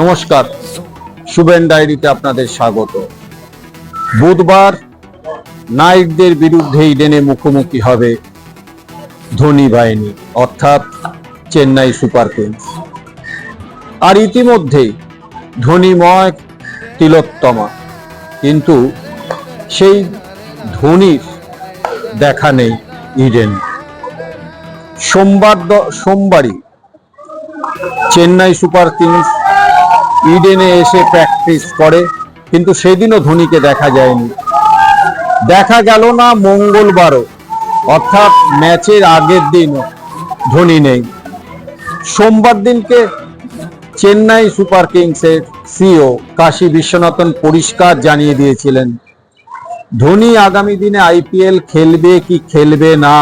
নমস্কার, শুভেন ডায়েরিতে আপনাদের স্বাগত। বুধবার নাইটদের বিরুদ্ধে ইডেনে মুখোমুখি হবে ধোনি বাহিনী, অর্থাৎ চেন্নাই সুপার কিংস। আর ইতিমধ্যে ধোনিময় তিলোত্তমা, কিন্তু সেই ধোনির দেখা নেই ইডেন। সোমবার সোমবারই চেন্নাই সুপার কিংস ইডেনে এসে প্র্যাকটিস করে, কিন্তু সেদিনও ধোনিকে দেখা যায়নি। দেখা গেল না মঙ্গলবারও, অর্থাৎ ম্যাচের আগের দিন ধোনি নেই। সোমবার দিনকে চেন্নাই সুপার কিংসের সিও কাশী বিশ্বনাথন পরিষ্কার জানিয়ে দিয়েছিলেন, ধোনি আগামী দিনে আইপিএল খেলবে কি খেলবে না,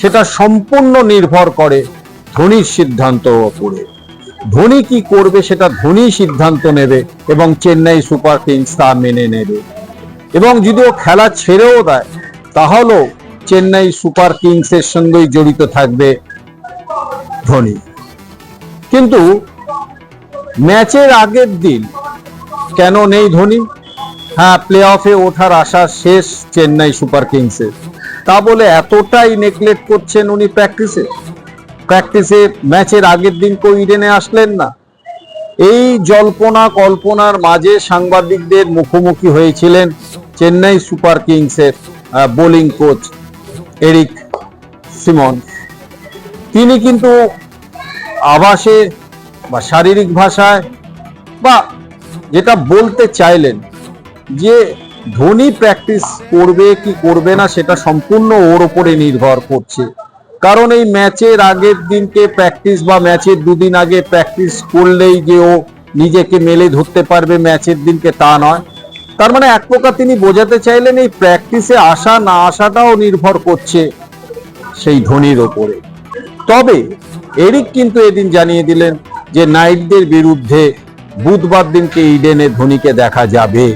সেটা সম্পূর্ণ নির্ভর করে ধোনির সিদ্ধান্ত উপরে ধোনি কি করবে সেটা ধোনি সিদ্ধান্ত নেবে এবং চেন্নাই সুপার কিংস তা মেনে নেবে। এবং যদি ও খেলা ছেড়েও দেয়, তাহলেও চেন্নাই সুপার কিংসের সঙ্গেই জড়িত থাকবে ধোনি। কিন্তু ম্যাচের আগের দিন কেন নেই ধোনি? হ্যাঁ প্লে অফে ওঠার আশা শেষ চেন্নাই সুপার কিংসের। তা বলে এতটাই নেগলেক্ট করছেন উনি প্র্যাকটিসে প্র্যাকটিসে ম্যাচের আগের দিন কেউ ইডেনে আসলেন না। এই জল্পনা কল্পনার মাঝে সাংবাদিকদের মুখোমুখি হয়েছিলেন চেন্নাই সুপার কিংসের বোলিং কোচ এরিক সিমন তিনি কিন্তু আভাসে বা শারীরিক ভাষায় বা যেটা বলতে চাইলেন যে ধোনি প্র্যাকটিস করবে কি করবে না সেটা সম্পূর্ণ ওর ওপরে নির্ভর করছে। কারণ এই ম্যাচের আগের দিনকে প্র্যাকটিস বা ম্যাচের দুদিন আগে প্র্যাকটিস করলেই যে ও নিজেকে মেলে ধরতে পারবে ম্যাচের দিনকে তা নয়। তার মানে এক প্রকার তিনি বোঝাতে চাইলেন এই প্র্যাকটিসে আসা না আসাটাও নির্ভর করছে সেই ধোনির ওপরে। তবে এরিক কিন্তু এদিন জানিয়ে দিলেন যে নাইটদের বিরুদ্ধে বুধবার দিনকে ইডেনে ধোনিকে দেখা যাবে।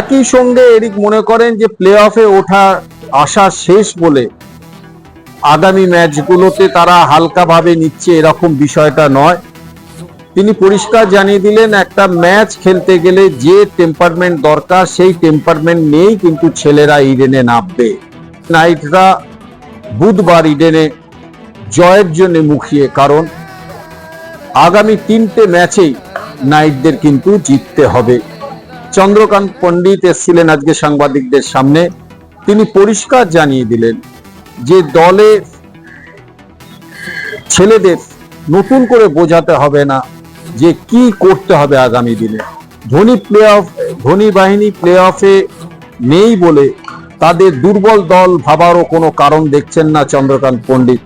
একই সঙ্গে এরিক মনে করেন যে প্লে অফে ওঠা আশা শেষ বলে আগামী ম্যাচগুলোতে তারা হালকাভাবে নিচ্ছে এরকম বিষয়টা নয়। তিনি পরিষ্কার জানিয়ে দিলেন, একটা ম্যাচ খেলতে গেলে যে টেম্পারমেন্ট দরকার, সেই টেম্পারমেন্ট নিয়েই কিন্তু ছেলেরা ইডেনে নামবে। নাইটরা বুধবার ইডেনে জয়ের জন্য মুখিয়ে কারণ, আগামী তিনটে ম্যাচেই নাইটদের কিন্তু জিততে হবে। চন্দ্রকান্ত পণ্ডিত এসছিলেন আজকে সাংবাদিকদের সামনে। তিনি পরিষ্কার জানিয়ে দিলেন যে দলে ছেলেদের নতুন করে বোঝাতে হবে না যে কি করতে হবে আগামী দিনে। ধোনি প্লে অফ ধোনি বাহিনী প্লে অফে নেই বলে তাদের দুর্বল দল ভাবারও কোনো কারণ দেখছেন না চন্দ্রকান্ত পণ্ডিত।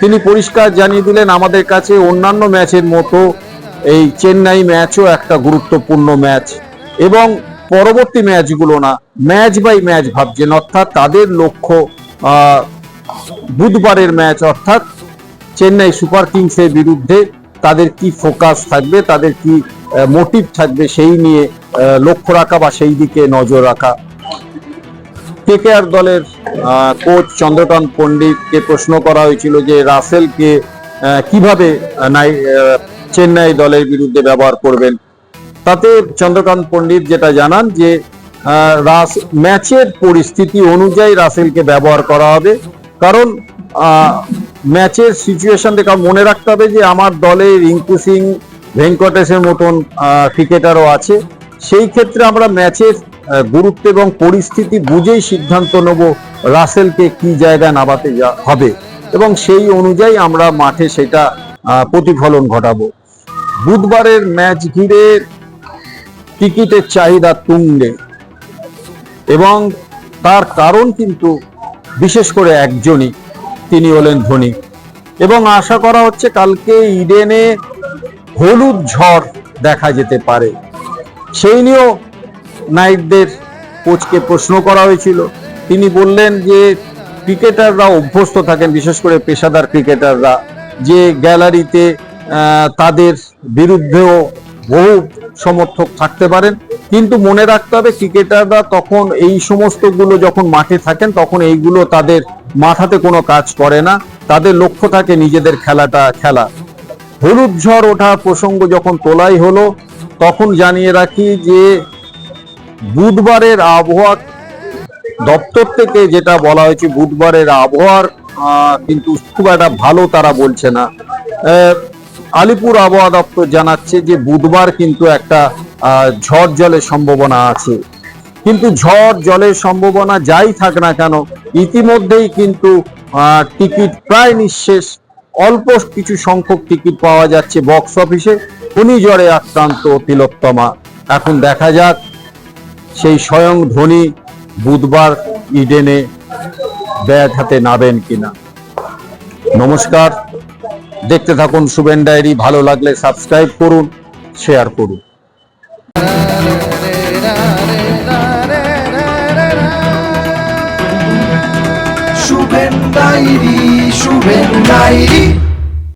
তিনি পরিষ্কার জানিয়ে দিলেন, আমাদের কাছে অন্যান্য ম্যাচের মতো এই চেন্নাই ম্যাচও একটা গুরুত্বপূর্ণ ম্যাচ এবং পরবর্তী ম্যাচগুলো না, ম্যাচ বাই ম্যাচ ভাবছেন। অর্থাৎ তাদের লক্ষ্য বুধবারের ম্যাচ, অর্থাৎ চেন্নাই সুপার কিংসের বিরুদ্ধে তাদের কি ফোকাস থাকবে, তাদের কি মোটিভ থাকবে সেই নিয়ে লক্ষ্য রাখা বা সেই দিকে নজর রাখা। কেকেআর দলের কোচ চন্দ্রকান্ত পণ্ডিতকে প্রশ্ন করা হয়েছিল যে রাসেলকে কীভাবে চেন্নাই দলের বিরুদ্ধে ব্যবহার করবেন। তাতে চন্দ্রকান্ত পণ্ডিত যেটা জানান যে রাস, ম্যাচের পরিস্থিতি অনুযায়ী রাসেলকে ব্যবহার করা হবে। কারণ ম্যাচের সিচুয়েশন দেখে মনে রাখতে হবে যে, আমার দলে রিঙ্কু সিং, ভেঙ্কটেশের মতন ক্রিকেটারও আছে। সেই ক্ষেত্রে আমরা ম্যাচের গুরুত্ব এবং পরিস্থিতি বুঝেই সিদ্ধান্ত নেব রাসেলকে কি জায়গায় নামাতে হবে। এবং সেই অনুযায়ী আমরা মাঠে সেটা প্রতিফলন ঘটাবো। বুধবারের ম্যাচ ঘিরে টিকিটের চাহিদা তুঙ্গে। এবং তার কারণ কিন্তু বিশেষ করে একজনই, তিনি হলেন ধোনি। এবং আশা করা হচ্ছে কালকে ইডেনে হলুদ ঝড় দেখা যেতে পারে। সেই নিয়েও নাইটদের কোচকে প্রশ্ন করা হয়েছিল। তিনি বললেন যে ক্রিকেটাররা অভ্যস্ত থাকেন, বিশেষ করে পেশাদার ক্রিকেটাররা। যে গ্যালারিতে তাদের বিরুদ্ধেও বহু সমর্থক থাকতে পারেন। কিন্তু মনে রাখতে হবে, ক্রিকেটাররা তখন এই সমস্তগুলো যখন মাঠে থাকেন, তখন এইগুলো তাদের মাথাতে কোনো কাজ করে না। তাদের লক্ষ্য থাকে নিজেদের খেলাটা খেলা। হলুদ ঝড় ওঠার প্রসঙ্গ যখন তোলাই হলো, তখন জানিয়ে রাখি যে বুধবারের আবহাওয়া দপ্তর থেকে যেটা বলা হয়েছে, বুধবারের আবহাওয়ার কিন্তু খুব একটা ভালো তারা বলছে না। আলিপুর আবহাওয়া দপ্তর জানাচ্ছে যে বুধবার কিন্তু একটা ঝড় জলের সম্ভাবনা আছে। কিন্তু ঝড় জলের সম্ভাবনা যাই থাক না কেন, ইতিমধ্যেই কিন্তু টিকিট প্রায় নিঃশেষ। অল্প কিছু সংখ্যক টিকিট পাওয়া যাচ্ছে বক্স অফিসে। ঘূর্ণিঝড়ে আক্রান্ত তিলোত্তমা। এখন দেখা যাক, সেই স্বয়ং ধনী বুধবার ইডেনে ব্যাট হাতে নাবেন কিনা। নমস্কার। দেখতে থাকুন সুবেন ডায়েরি ভালো লাগলে সাবস্ক্রাইব করুন শেয়ার করুন। Shuven diary Shuven diary.